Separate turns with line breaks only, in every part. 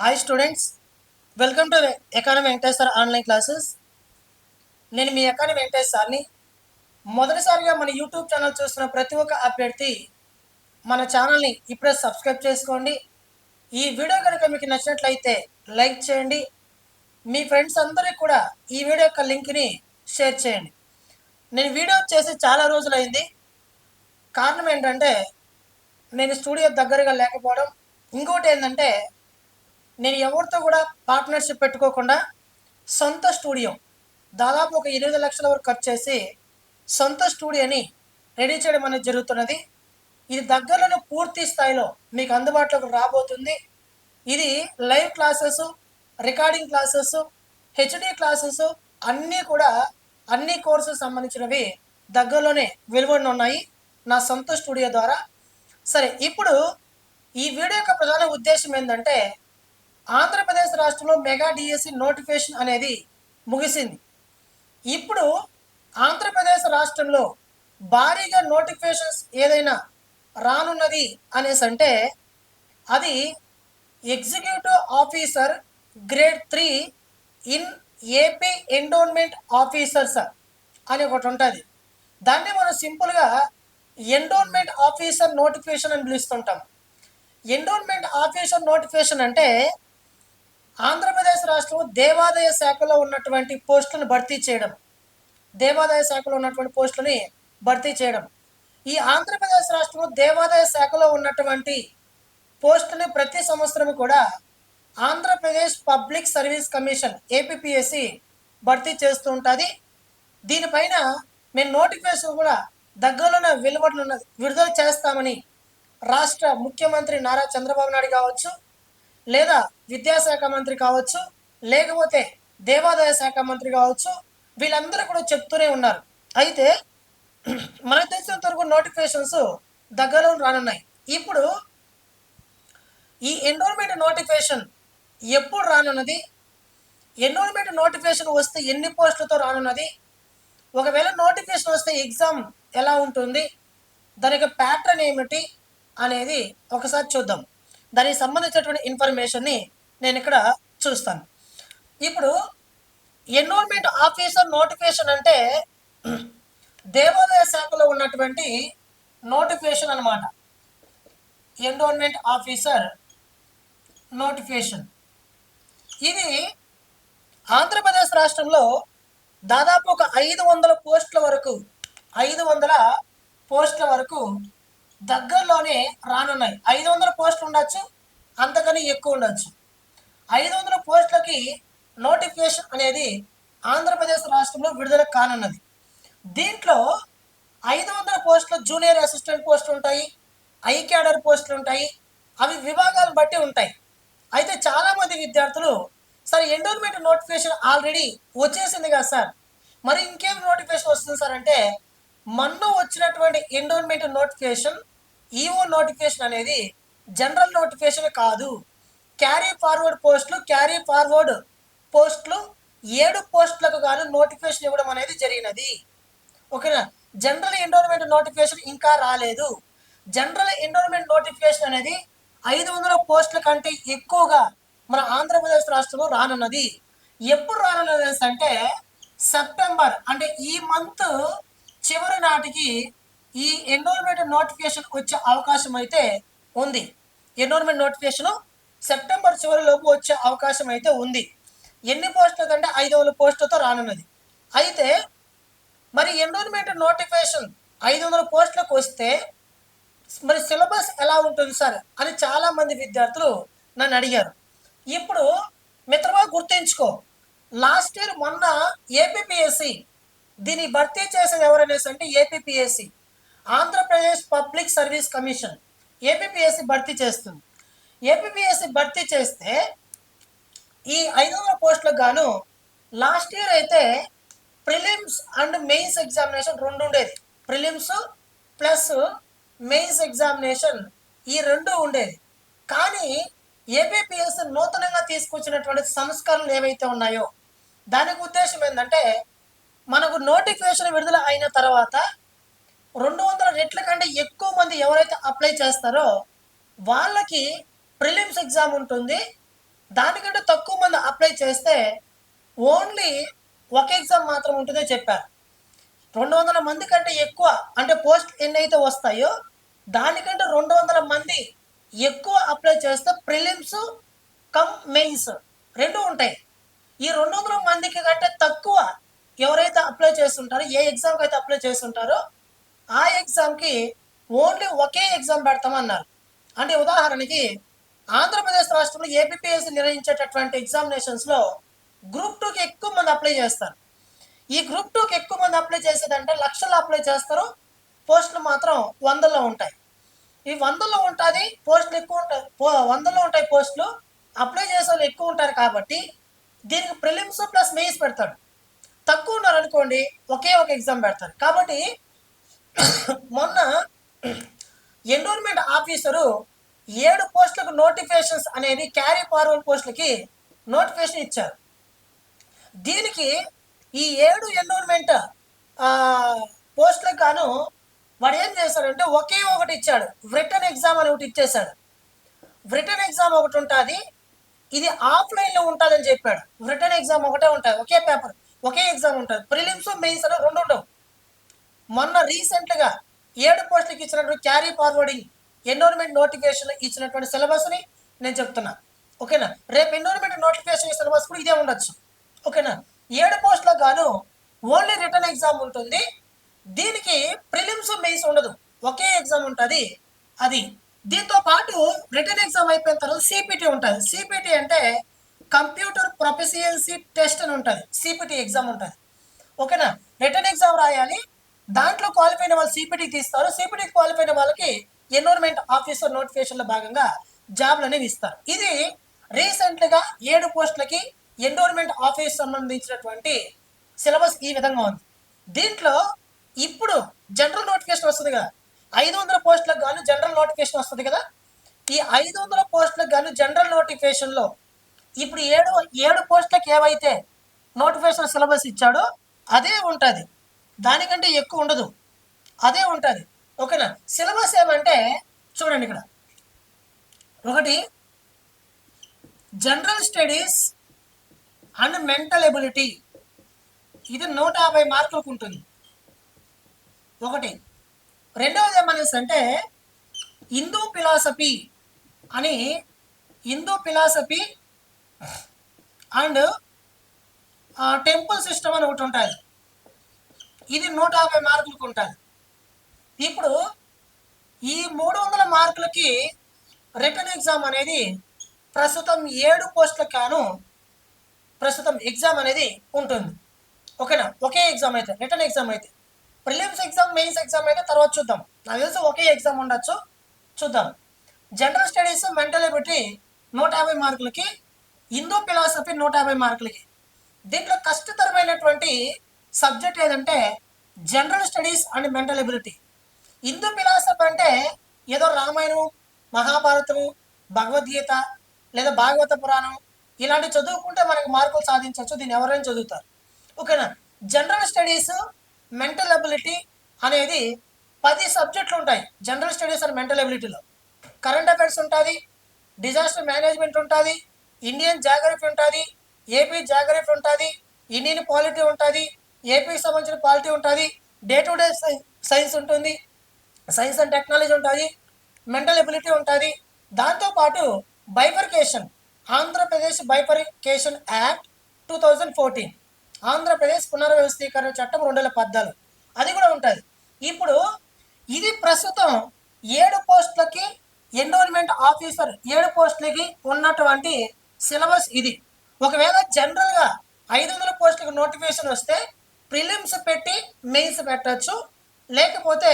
Hi students welcome to economy Venkateswara online classes నేను మీ economy Venkatesh సార్ని. మొదటిసారిగా మన యూట్యూబ్ ఛానల్ చూస్తున్న ప్రతి ఒక్క అభ్యర్థి మన ఛానల్ని ఇప్పుడే సబ్స్క్రైబ్ చేసుకోండి. ఈ వీడియో కనుక మీకు నచ్చినట్లయితే లైక్ చేయండి. మీ ఫ్రెండ్స్ అందరికీ కూడా ఈ వీడియో యొక్క లింక్ని షేర్ చేయండి. నేను వీడియో చేసి చాలా రోజులైంది. కారణం ఏంటంటే నేను స్టూడియో దగ్గరగా లేకపోవడం. ఇంకోటి ఏంటంటే నేను ఎవరితో కూడా పార్ట్నర్షిప్ పెట్టుకోకుండా సొంత స్టూడియో దాదాపు ఒక ఎనిమిది లక్షల వరకు ఖర్చు చేసి సొంత స్టూడియోని రెడీ చేయడం అనేది జరుగుతున్నది. ఇది దగ్గరలోనే పూర్తి స్థాయిలో మీకు అందుబాటులోకి రాబోతుంది. ఇది live classes recording classes HD classes అన్నీ కూడా అన్ని కోర్సులకు సంబంధించినవి దగ్గరలోనే వెలువడి ఉన్నాయి నా సొంత స్టూడియో ద్వారా. సరే ఇప్పుడు ఈ వీడియో యొక్క ప్రధాన ఉద్దేశం ఏంటంటే ఆంధ్రప్రదేశ్ రాష్ట్రంలో మెగా డిఎస్సి నోటిఫికేషన్ అనేది ముగిసింది. ఇప్పుడు ఆంధ్రప్రదేశ్ రాష్ట్రంలో భారీగా నోటిఫికేషన్స్ ఏదైనా రానున్నది అనేసి అంటే అది executive officer grade three in AP endowment officers అని ఒకటి ఉంటుంది. దాన్ని మనం సింపుల్గా ఎండోన్మెంట్ ఆఫీసర్ నోటిఫికేషన్ అని పిలుస్తుంటాం. ఎండోన్మెంట్ ఆఫీసర్ నోటిఫికేషన్ అంటే ఆంధ్రప్రదేశ్ రాష్ట్రం దేవాదాయ శాఖలో ఉన్నటువంటి పోస్టులను భర్తీ చేయడం. దేవాదాయ శాఖలో ఉన్నటువంటి పోస్టులని భర్తీ చేయడం. ఈ ఆంధ్రప్రదేశ్ రాష్ట్రం దేవాదాయ శాఖలో ఉన్నటువంటి పోస్టుని ప్రతి సంవత్సరం కూడా Andhra Pradesh public service commission APSC భర్తీ చేస్తూ ఉంటుంది. దీనిపైన మేము నోటిఫికేషన్ కూడా దగ్గరలోనే వెలువడనున్న విడుదల చేస్తామని రాష్ట్ర ముఖ్యమంత్రి నారా చంద్రబాబు నాయుడు కావచ్చు లేదా విద్యాశాఖ మంత్రి కావచ్చు లేకపోతే దేవాదాయ శాఖ మంత్రి కావచ్చు వీళ్ళందరూ కూడా చెప్తూనే ఉన్నారు. అయితే మనకు దేశం తరపు నోటిఫికేషన్స్ దగ్గరలో రానున్నాయి. ఇప్పుడు ఈ ఎన్రోల్మెంట్ నోటిఫికేషన్ ఎప్పుడు రానున్నది? ఎన్రోల్మెంట్ నోటిఫికేషన్ వస్తే ఎన్ని పోస్టులతో రానున్నది? ఒకవేళ నోటిఫికేషన్ వస్తే ఎగ్జామ్ ఎలా ఉంటుంది? దానికి ప్యాటర్న్ ఏమిటి? అనేది ఒకసారి చూద్దాం. దానికి సంబంధించినటువంటి ఇన్ఫర్మేషన్ని నేను ఇక్కడ చూస్తాను. ఇప్పుడు ఎన్రోల్మెంట్ ఆఫీసర్ నోటిఫికేషన్ అంటే దేవాదాయ శాఖలో ఉన్నటువంటి నోటిఫికేషన్ అనమాట ఎన్రోల్మెంట్ ఆఫీసర్ నోటిఫికేషన్ ఇది ఆంధ్రప్రదేశ్ రాష్ట్రంలో దాదాపు ఒక ఐదు వందల పోస్టుల వరకు ఐదు వందల పోస్టుల వరకు దగ్గరలోనే రానున్నాయి. ఐదు వందల పోస్టులు ఉండొచ్చు అంతకని ఎక్కువ ఉండొచ్చు. ఐదు వందల పోస్టులకి నోటిఫికేషన్ అనేది ఆంధ్రప్రదేశ్ రాష్ట్రంలో విడుదల కానున్నది. దీంట్లో ఐదు వందల పోస్టులు జూనియర్ అసిస్టెంట్ పోస్టులు ఉంటాయి ఐ క్యాడర్ పోస్టులు ఉంటాయి అవి విభాగాలను బట్టి ఉంటాయి. అయితే చాలామంది విద్యార్థులు సార్ ఎండోన్మెంట్ నోటిఫికేషన్ ఆల్రెడీ వచ్చేసింది కదా సార్ మరి ఇంకేం నోటిఫికేషన్ వస్తుంది సార్? అంటే మనలో వచ్చినటువంటి ఎండోన్మెంట్ నోటిఫికేషన్ ఈఓ నోటిఫికేషన్ అనేది జనరల్ నోటిఫికేషన్ కాదు. క్యారీ ఫార్వర్డ్ పోస్టులు క్యారీ ఫార్వర్డ్ పోస్టులు ఏడు పోస్టులకు గాను నోటిఫికేషన్ ఇవ్వడం అనేది జరిగినది. ఓకేనా? జనరల్ ఎండోన్మెంట్ నోటిఫికేషన్ ఇంకా రాలేదు. జనరల్ ఎండోర్మెంట్ నోటిఫికేషన్ అనేది ఐదు వందల పోస్టుల కంటే ఎక్కువగా మన ఆంధ్రప్రదేశ్ రాష్ట్రంలో రానున్నది. ఎప్పుడు రానున్నది అంటే సెప్టెంబర్ అంటే ఈ మంత్ చివరి నాటికి ఈ ఎన్రోల్మెంట్ నోటిఫికేషన్ వచ్చే అవకాశం అయితే ఉంది. ఎన్రోల్మెంట్ నోటిఫికేషన్ సెప్టెంబర్ చివరిలోపు వచ్చే అవకాశం అయితే ఉంది. ఎన్ని పోస్టులు కంటే ఐదు వందల పోస్టులతో రానున్నది. అయితే మరి ఎన్రోల్మెంట్ నోటిఫికేషన్ ఐదు వందల పోస్టులకు వస్తే మరి సిలబస్ ఎలా ఉంటుంది సార్ అని చాలామంది విద్యార్థులు నన్ను అడిగారు. ఇప్పుడు మిత్రమా గుర్తుంచుకో. లాస్ట్ ఇయర్ మొన్న ఏపీపీఎస్సి దీన్ని భర్తీ చేసేది ఎవరనేసి అంటే APSC Andhra Pradesh public service commission. APSC భర్తీ చేస్తుంది. ఏపీఎస్సి భర్తీ చేస్తే ఈ ఐదు వందల పోస్టులకు గాను లాస్ట్ ఇయర్ అయితే ప్రిలిమ్స్ అండ్ మెయిన్స్ ఎగ్జామినేషన్ రెండు ఉండేది. ప్రిలిమ్స్ ప్లస్ మెయిన్స్ ఎగ్జామినేషన్ ఈ రెండు ఉండేది. కానీ ఏపీఎస్ నూతనంగా తీసుకొచ్చినటువంటి సంస్కరణలు ఏవైతే ఉన్నాయో దానికి ఉద్దేశం ఏంటంటే మనకు నోటిఫికేషన్ విడుదల అయిన తర్వాత రెండు వందల రెట్ల కంటే ఎక్కువ మంది ఎవరైతే అప్లై చేస్తారో వాళ్ళకి ప్రిలిమ్స్ ఎగ్జామ్ ఉంటుంది. దానికంటే తక్కువ మంది అప్లై చేస్తే ఓన్లీ ఒక ఎగ్జామ్ మాత్రం ఉంటుందో చెప్పారు. రెండు వందల మంది కంటే ఎక్కువ అంటే పోస్ట్ ఎన్ని అయితే వస్తాయో దానికంటే రెండు వందల మంది ఎక్కువ అప్లై చేస్తే ప్రిలిమ్స్ కమ్ మెయిన్స్ రెండు ఉంటాయి. ఈ రెండు వందల మందికి కంటే తక్కువ ఎవరైతే అప్లై చేస్తుంటారో ఏ ఎగ్జామ్కి అయితే అప్లై చేస్తుంటారో ఆ ఎగ్జామ్కి ఓన్లీ ఒకే ఎగ్జామ్ పెడతామన్నారు. అంటే ఉదాహరణకి ఆంధ్రప్రదేశ్ రాష్ట్రంలో ఏపీఎస్సి నిర్వహించేటటువంటి ఎగ్జామినేషన్స్లో గ్రూప్ టూకి ఎక్కువ మంది అప్లై చేస్తారు. ఈ గ్రూప్ టూకి ఎక్కువ మంది అప్లై చేసేదంటే లక్షలు అప్లై చేస్తారు. పోస్టులు మాత్రం వందల్లో ఉంటాయి. ఈ వందల్లో ఉంటుంది పోస్టులు ఎక్కువ ఉంటాయి పో- వందల్లో ఉంటాయి పోస్టులు. అప్లై చేసే వాళ్ళు ఎక్కువ ఉంటారు కాబట్టి దీనికి ప్రిలిమ్స్ ప్లస్ మెయిన్స్ పెడతాడు. తక్కువ ఉన్నారు అనుకోండి ఒకే ఒక ఎగ్జామ్ పెడతారు. కాబట్టి మొన్న ఎన్రోల్మెంట్ ఆఫీసరు ఏడు పోస్టులకు నోటిఫికేషన్స్ అనేది క్యారీ ఫార్వర్డ్ పోస్టులకి నోటిఫికేషన్ ఇచ్చారు. దీనికి ఈ ఏడు ఎన్రోల్మెంట్ పోస్టులకు గాను వాడు ఏం చేశాడంటే ఒకే ఒకటి ఇచ్చాడు. రిటర్న్ ఎగ్జామ్ అని ఒకటి ఇచ్చేశాడు. రిటర్న్ ఎగ్జామ్ ఒకటి ఉంటుంది. ఇది ఆఫ్లైన్లో ఉంటుందని చెప్పాడు. రిటర్న్ ఎగ్జామ్ ఒకటే ఉంటుంది. ఒకే పేపర్ ఒకే ఎగ్జామ్ ఉంటుంది. ప్రిలిమ్స్ మెయిన్స్ అని రెండు ఉండవు. మొన్న రీసెంట్గా ఏడు పోస్టులకు ఇచ్చినటువంటి క్యారీ ఫార్వర్డింగ్ ఎన్రోల్మెంట్ నోటిఫికేషన్ ఇచ్చినటువంటి సిలబస్ని నేను చెప్తున్నా. ఓకేనా? రేపు ఎన్రోల్మెంట్ నోటిఫికేషన్ సిలబస్ కూడా ఇదే ఉండొచ్చు. ఓకేనా? ఏడు పోస్టులకు గాను ఓన్లీ రిటర్న్ ఎగ్జామ్ ఉంటుంది. దీనికి ప్రిలిమ్స్ మెయిన్స్ ఉండదు. ఒకే ఎగ్జామ్ ఉంటుంది. అది దీంతో పాటు రిటర్న్ ఎగ్జామ్ అయిపోయిన తర్వాత సిపిటి ఉంటుంది. సిపిటి అంటే కంప్యూటర్ ప్రొఫెషియన్సీ టెస్ట్ అని ఉంటుంది సిపిటి ఎగ్జామ్ ఉంటుంది. ఓకేనా? రిటర్న్ ఎగ్జామ్ రాయాలి దాంట్లో క్వాలిఫై అయిన వాళ్ళు సిపిటికి తీస్తారు. సిపిటికి క్వాలిఫై అయిన వాళ్ళకి ఎన్రోల్మెంట్ ఆఫీసర్ నోటిఫికేషన్లో భాగంగా జాబ్లు అనేవి ఇస్తారు. ఇది రీసెంట్గా ఏడు పోస్టులకి ఎన్రోల్మెంట్ ఆఫీస్ సంబంధించినటువంటి సిలబస్ ఈ విధంగా ఉంది. దీంట్లో ఇప్పుడు జనరల్ నోటిఫికేషన్ వస్తుంది కదా ఐదు వందల పోస్టులకు గాను జనరల్ నోటిఫికేషన్ వస్తుంది కదా. ఈ ఐదు వందల పోస్టులకు గాను జనరల్ నోటిఫికేషన్లో ఇప్పుడు ఏడు ఏడు పోస్టులకు ఏవైతే నోటిఫికేషన్ సిలబస్ ఇచ్చాడో అదే ఉంటుంది. దానికంటే ఎక్కువ ఉండదు. అదే ఉంటుంది. ఓకేనా? సిలబస్ ఏమంటే చూడండి ఇక్కడ. ఒకటి general studies and mental ability. ఇది నూట యాభై మార్కులకు ఉంటుంది. ఒకటి రెండవది ఏమనేసి అంటే హిందూ ఫిలాసఫీ అని Hindu philosophy and temple system అని ఒకటి ఉంటుంది. ఇది నూట యాభై మార్కులకు ఉంటుంది. ఇప్పుడు ఈ మూడు వందల మార్కులకి రిటర్న్ ఎగ్జామ్ అనేది ప్రస్తుతం ఏడు పోస్టులకు ప్రస్తుతం ఎగ్జామ్ అనేది ఉంటుంది. ఓకేనా? ఒకే ఎగ్జామ్ అయితే రిటర్న్ ఎగ్జామ్ అయితే. ప్రిలిమ్స్ ఎగ్జామ్ మెయిన్స్ ఎగ్జామ్ అయితే తర్వాత చూద్దాం. నాకు తెలిసి ఒకే ఎగ్జామ్ ఉండొచ్చు చూద్దాం. జనరల్ స్టడీస్ మెంటల్ ఎబిలిటీ నూట యాభై మార్కులకి హిందూ ఫిలాసఫీ నూట యాభై మార్కులకి. దీంట్లో కష్టతరమైనటువంటి సబ్జెక్ట్ ఏదంటే general studies and mental ability Hindu philosophy అంటే ఏదో రామాయణం మహాభారతము భగవద్గీత లేదా భాగవత పురాణం ఇలాంటి చదువుకుంటే మనకు మార్కులు సాధించవచ్చు. దీన్ని ఎవరైనా చదువుతారు. ఓకేనా జనరల్ స్టడీస్ మెంటల్ అబిలిటీ అనేది పది సబ్జెక్టులు ఉంటాయి. జనరల్ స్టడీస్ అండ్ మెంటల్ అబిలిటీలో కరెంట్ అఫైర్స్ ఉంటుంది డిజాస్టర్ మేనేజ్మెంట్ ఉంటుంది ఇండియన్ జాగ్రఫీ ఉంటుంది ఏపీ జాగ్రఫీ ఉంటుంది ఇండియన్ పాలిటీ ఉంటుంది ఏపీకి సంబంధించిన పాలిటీ ఉంటుంది డే టు డే సైన్స్ ఉంటుంది సైన్స్ అండ్ టెక్నాలజీ ఉంటుంది మెంటల్ ఎబిలిటీ ఉంటుంది. దాంతోపాటు bifurcation Andhra Pradesh bifurcation act two thousand fourteen Andhra Pradesh పునర్వ్యవస్థీకరణ చట్టం రెండు వేల పద్నాలుగు అది కూడా ఉంటుంది. ఇప్పుడు ఇది ప్రస్తుతం ఏడు పోస్టులకి ఎన్రోల్మెంట్ ఆఫీసర్ ఏడు పోస్టులకి ఉన్నటువంటి సిలబస్ ఇది. ఒకవేళ జనరల్గా ఐదు వందల పోస్టులకు నోటిఫికేషన్ వస్తే ప్రిలిమ్స్ పెట్టి మెయిన్స్ పెట్టచ్చు. లేకపోతే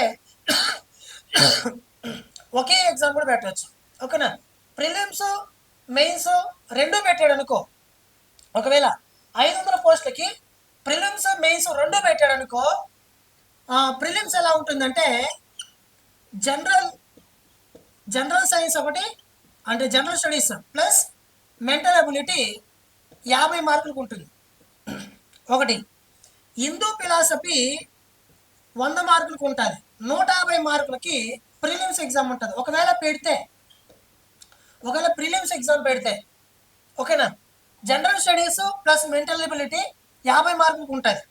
ఒకే ఎగ్జామ్ కూడా పెట్టచ్చు. ఓకేనా? ప్రిలిమ్స్ మెయిన్స్ రెండు పెట్టాడు అనుకో ఒకవేళ ఐదు వందల పోస్టులకి ప్రిలిమ్స్ మెయిన్స్ రెండు పెట్టాడు అనుకో ప్రిలిమ్స్ ఎలా ఉంటుందంటే జనరల్ జనరల్ సైన్స్ ఒకటి అంటే general studies plus mental ability యాభై మార్కులకు ఉంటుంది. ఒకటి హిందూ ఫిలాసఫీ వంద మార్కులకు ఉంటుంది నూట యాభై మార్కులకి ప్రిలిమ్స్ ఎగ్జామ్ ఉంటుంది. ఒకవేళ పెడితే ఒకవేళ ప్రిలిమ్స్ ఎగ్జామ్ పెడితే ఓకేనా? General studies plus mental ability యాభై మార్కులకు ఉంటుంది.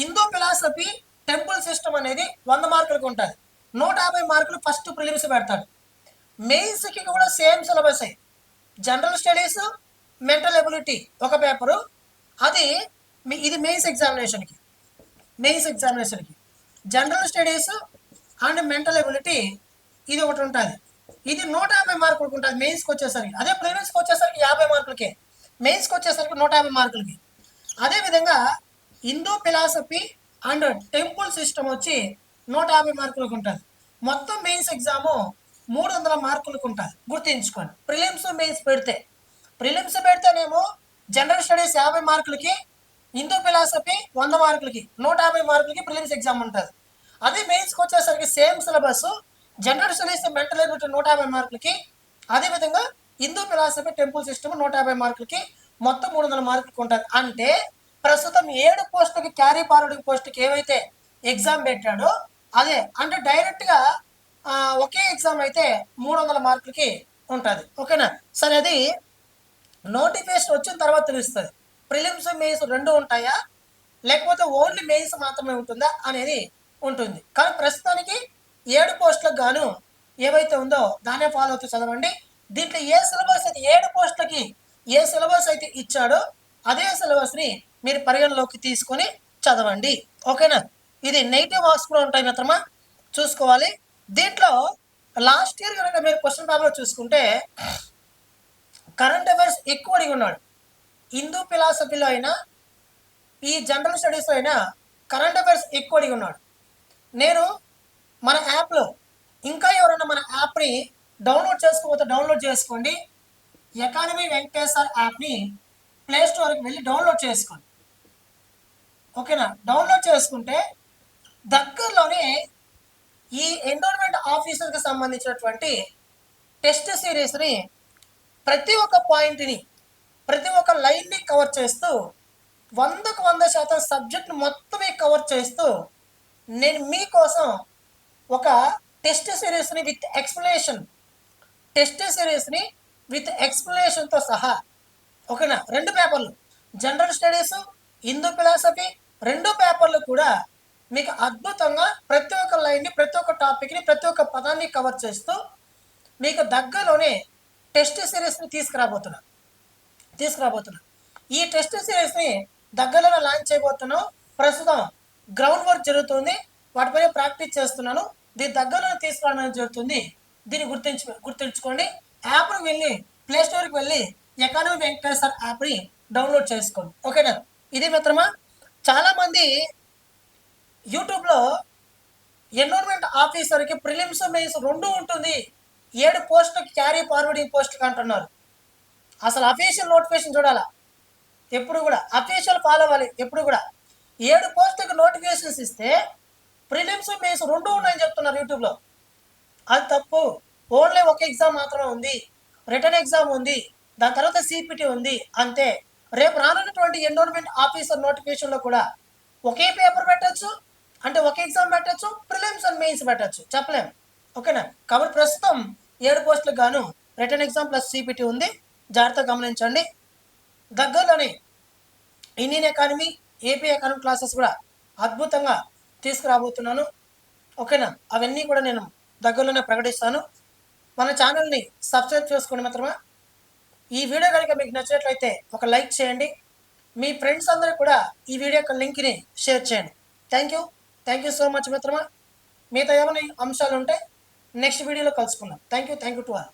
హిందూ ఫిలాసఫీ టెంపుల్ సిస్టమ్ అనేది వంద మార్కులకు ఉంటుంది. నూట యాభై మార్కులు ఫస్ట్ ప్రిలిమ్స్ పెడతాడు. మెయిన్స్కి కూడా same syllabus general studies mental ability ఒక పేపరు. అది మీ ఇది మెయిన్స్ ఎగ్జామినేషన్కి. Mains ఎగ్జామినేషన్కి. General studies and mental ability ఇది ఒకటి ఉంటుంది. ఇది నూట యాభై మార్కులకు ఉంటుంది మెయిన్స్కి వచ్చేసరికి. అదే ప్రిలిమ్స్కి వచ్చేసరికి యాభై మార్కులకే. మెయిన్స్కి వచ్చేసరికి నూట యాభై మార్కులకి. అదేవిధంగా Hindu philosophy and temple system వచ్చి నూట యాభై మార్కులకు ఉంటుంది. మొత్తం మెయిన్స్ ఎగ్జాము మూడు వందల మార్కులకు ఉంటుంది గుర్తుంచుకోండి. ప్రిలిమ్స్ మెయిన్స్ పెడితే. ప్రిలిమ్స్ పెడితేనేమో జనరల్ స్టడీస్ యాభై మార్కులకి హిందూ ఫిలాసఫీ వంద మార్కులకి నూట యాభై మార్కులకి ప్రిలిమ్స్ ఎగ్జామ్ ఉంటుంది. అదే మెయిన్స్కి వచ్చేసరికి same syllabus general studies mental ability నూట యాభై మార్కులకి అదేవిధంగా హిందూ ఫిలాసఫీ టెంపుల్ సిస్టమ్ నూట యాభై మార్కులకి మొత్తం మూడు వందల మార్కులకి ఉంటుంది అంటే ప్రస్తుతం ఏడు పోస్టులకి క్యారీ ఫార్వర్డింగ్ పోస్టుకి ఏవైతే ఎగ్జామ్ పెట్టాడో అదే అంటే డైరెక్ట్గా ఒకే ఎగ్జామ్ అయితే మూడు వందల మార్కులకి ఉంటుంది. ఓకేనా? సరే అది నోటిఫికేషన్ వచ్చిన తర్వాత తెలుస్తుంది. ప్రిలిమ్స్ మెయిన్స్ రెండు ఉంటాయా? లేకపోతే ఓన్లీ మెయిన్స్ మాత్రమే ఉంటుందా అనేది ఉంటుంది. కానీ ప్రస్తుతానికి ఏడు పోస్టులకు గాను ఏవైతే ఉందో దాన్నే ఫాలో అవుతూ చదవండి. దీంట్లో ఏ సిలబస్ అయితే ఏడు పోస్టులకి ఏ సిలబస్ అయితే ఇచ్చాడో అదే సిలబస్ని మీరు పరిగణలోకి తీసుకొని చదవండి. ఓకేనా? ఇది నెగిటివ్ మార్క్స్ కూడా ఉంటాయి మిత్రమా? చూసుకోవాలి. దీంట్లో లాస్ట్ ఇయర్ కనుక మీరు క్వశ్చన్ పేపర్ చూసుకుంటే కరెంట్ అఫైర్స్ ఎక్కువ అడిగి ఉన్నాడు. హిందూ ఫిలాసఫీలో అయినా ఈ జనరల్ స్టడీస్లో అయినా కరెంట్ అఫైర్స్ ఎక్కువ అడిగి ఉన్నాడు. నేను మన యాప్లో ఇంకా ఎవరైనా మన యాప్ని డౌన్లోడ్ చేసుకోకపోతే డౌన్లోడ్ చేసుకోండి. ఎకానమీ వెంకటేశ్వర్ యాప్ని ప్లే స్టోర్కి వెళ్ళి డౌన్లోడ్ చేసుకోండి. ఓకేనా డౌన్లోడ్ చేసుకుంటే దగ్గరలోనే ఈ ఎండోన్మెంట్ ఆఫీసర్కి సంబంధించినటువంటి టెస్ట్ సిరీస్ని ప్రతి ఒక్క పాయింట్ని ప్రతి ఒక్క లైన్ని కవర్ చేస్తూ వందకు వంద శాతం సబ్జెక్ట్ మొత్తమే కవర్ చేస్తూ నేను మీకోసం ఒక టెస్ట్ సిరీస్ని విత్ ఎక్స్ప్లెనేషన్ టెస్ట్ సిరీస్ని విత్ ఎక్స్ప్లెనేషన్తో సహా ఓకేనా? రెండు పేపర్లు జనరల్ స్టడీస్ హిందూ ఫిలాసఫీ రెండు పేపర్లు కూడా మీకు అద్భుతంగా ప్రతి ఒక్క లైన్ని ప్రతి ఒక్క టాపిక్ని ప్రతి ఒక్క పదాన్ని కవర్ చేస్తూ మీకు దగ్గరలోనే టెస్ట్ సిరీస్ని తీసుకురాబోతున్నాను తీసుకురాబోతున్నాను ఈ టెస్ట్ సిరీస్ని దగ్గరలో లాంచ్ చేయబోతున్నాం. ప్రస్తుతం గ్రౌండ్ వర్క్ జరుగుతుంది. వాటిపైన ప్రాక్టీస్ చేస్తున్నాను. దీని దగ్గరలోనే తీసుకురావడం జరుగుతుంది. దీన్ని గుర్తించు గుర్తుంచుకోండి. యాప్ని వెళ్ళి ప్లే స్టోర్కి వెళ్ళి ఎకానమీ వెంకటేశ్వర్ యాప్ని డౌన్లోడ్ చేసుకోండి. ఓకేనా? ఇది మిత్రమా? చాలామంది యూట్యూబ్లో ఎన్విరాన్మెంట్ ఆఫీసర్కి ప్రిలిమ్స్ మెయిన్స్ రెండు ఉంటుంది. ఏడు పోస్టులకి క్యారీ ఫార్వర్డింగ్ పోస్టులకి అంటున్నారు. అసలు అఫీషియల్ నోటిఫికేషన్ చూడాలా? ఎప్పుడు కూడా అఫీషియల్ ఫాలో అవ్వాలి ఎప్పుడు కూడా. ఏడు పోస్టులకు నోటిఫికేషన్స్ ఇస్తే ప్రిలిమ్స్ మెయిన్స్ రెండు ఉన్నాయని చెప్తున్నారు యూట్యూబ్లో. అది తప్పు. ఓన్లీ ఒక ఎగ్జామ్ మాత్రమే ఉంది. రిటర్న్ ఎగ్జామ్ ఉంది. దాని తర్వాత సిపిటి ఉంది. అంతే. రేపు రానున్నటువంటి ఎన్రోల్మెంట్ ఆఫీసర్ నోటిఫికేషన్లో కూడా ఒకే పేపర్ పెట్టచ్చు అంటే ఒక ఎగ్జామ్ పెట్టచ్చు ప్రిలిమ్స్ అండ్ మెయిన్స్ పెట్టచ్చు. చెప్పలేం. ఓకేనా? కాబట్టి ప్రస్తుతం ఏడు పోస్టులకు గాను రిటర్న్ ఎగ్జామ్ ప్లస్ సిపిటి ఉంది. జాగ్రత్తగా గమనించండి. దగ్గరలోనే Indian economy AP economy classes కూడా అద్భుతంగా తీసుకురాబోతున్నాను. ఓకేనా? అవన్నీ కూడా నేను దగ్గరలోనే ప్రకటిస్తాను. మన ఛానల్ని సబ్స్క్రైబ్ చేసుకోండి మాత్రమే ఈ వీడియో కనుక మీకు నచ్చినట్లయితే ఒక లైక్ చేయండి. మీ ఫ్రెండ్స్ అందరూ కూడా ఈ వీడియో యొక్క లింక్ని షేర్ చేయండి. Thank you. Thank you so much మిత్రమా. మిగతా ఏమైనా అంశాలు ఉంటే నెక్స్ట్ వీడియోలో కలుసుకుందాం. Thank you thank you to all